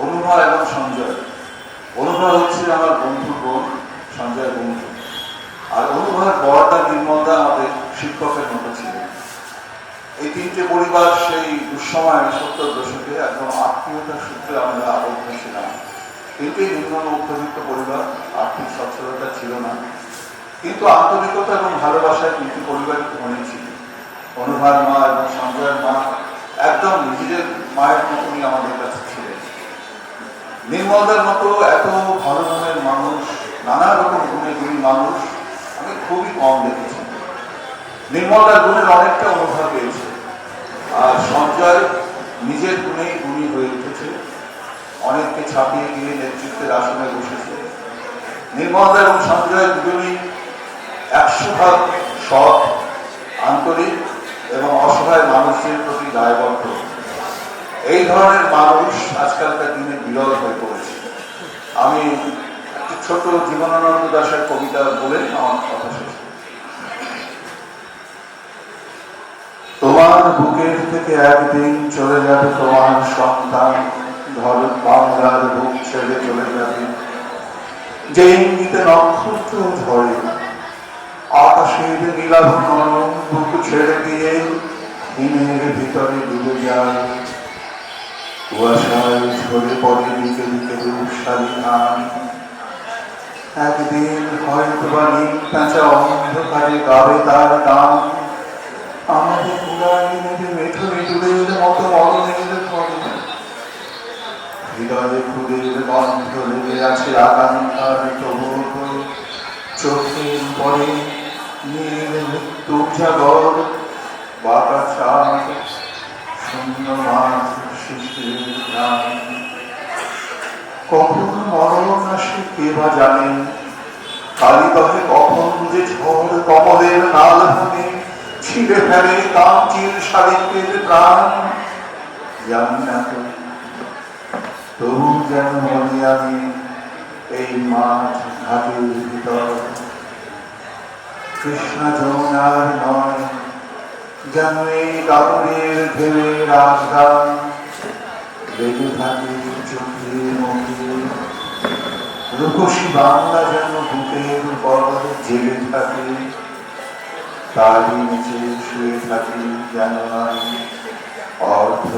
অনুভা এবং সঞ্জয়। অনুভা হচ্ছে আমার বন্ধু বোন সঞ্জয় বন্ধু। আর অনুভার বড়দা নির্মলদা আমাদের শিক্ষকের মতো ছিলেন। এই তিনটে পরিবার সেই দুঃসময় সত্তর দশকে একদম আত্মীয়তার সূত্রে আমরা আবদ্ধ ছিলাম। তিনটেই নিম্ন মধ্যবিত্ত পরিবার, আর্থিক সচ্ছলতা ছিল না। কিন্তু আন্তরিকতা এবং ভালোবাসায় তিনটি পরিবারই ধনী ছিল। অনুভার মা এবং সঞ্জয়ের মা একদম নিজেদের মায়ের মতনই আমাদের নির্মলদের মতো এত ভালো মনের মানুষ, নানা রকম গুণে গুণী মানুষ আমি খুবই কম দেখেছি। নির্মলদার গুণের অনেকটা অনুভব পেয়েছে। আর সঞ্জয় নিজের গুণেই গুণী হয়ে উঠেছে। অনেককে ছাপিয়ে গিয়ে নেতৃত্বের আসনে বসেছে। নির্মলদা এবং সঞ্জয় দুজনেই একশো ভাগ সৎ, আন্তরিক এবং অসহায় মানুষের প্রতি দায়বদ্ধ। এই ধরনের মানুষ আজকালকার দিনে বিরল হয়ে পড়েছে। আমি একটি ছোট জীবনানন্দ দাসের কবিতা বলে আমার কথা শেষ তোমার বুকের থেকে একদিন চলে যাবে তোমার সন্তান ভারত বাংলার বুক ছেড়ে চলে যাবে। যে ইঙ্গিতে নক্ষত্র ধরে, আকাশের নীলাভন বুক ছেড়ে দিয়ে দিনের ভিতরে ডুবে যায়। ঝরে পড়ে দিকে রূপসালী ধান। একদিন হয়তো বা নীল পেঁচা অন্ধকারে গাবে তার গান আমাদের মেঠো হৃদয়ে লেগে আছে আকাঙ্ক্ষার তবু চোখের পরে নীল মৃত্যু জাগর বাঁকা চাঁদ শূন্য শিশির। গ্রাম কখন মরণ কে বা জানে? কালিদহে কখন যে ঝড় কমলের নাল ভাঙে, ছিঁড়ে ফেলে শালিকের প্রাণ। জানি না তো, তবু যেন মনে আমি এই মাঠ ঘাটের ভিতর। কৃষ্ণ যমুনার নয়, যেন এই কাপড়ের ঢেলে রাজধান লেগে থাকে চোখে মুখে রূপসী বাংলা যেন বুকের উপর জেলে থাকে তারই নিচে শুয়ে থাকি যেন অর্ধ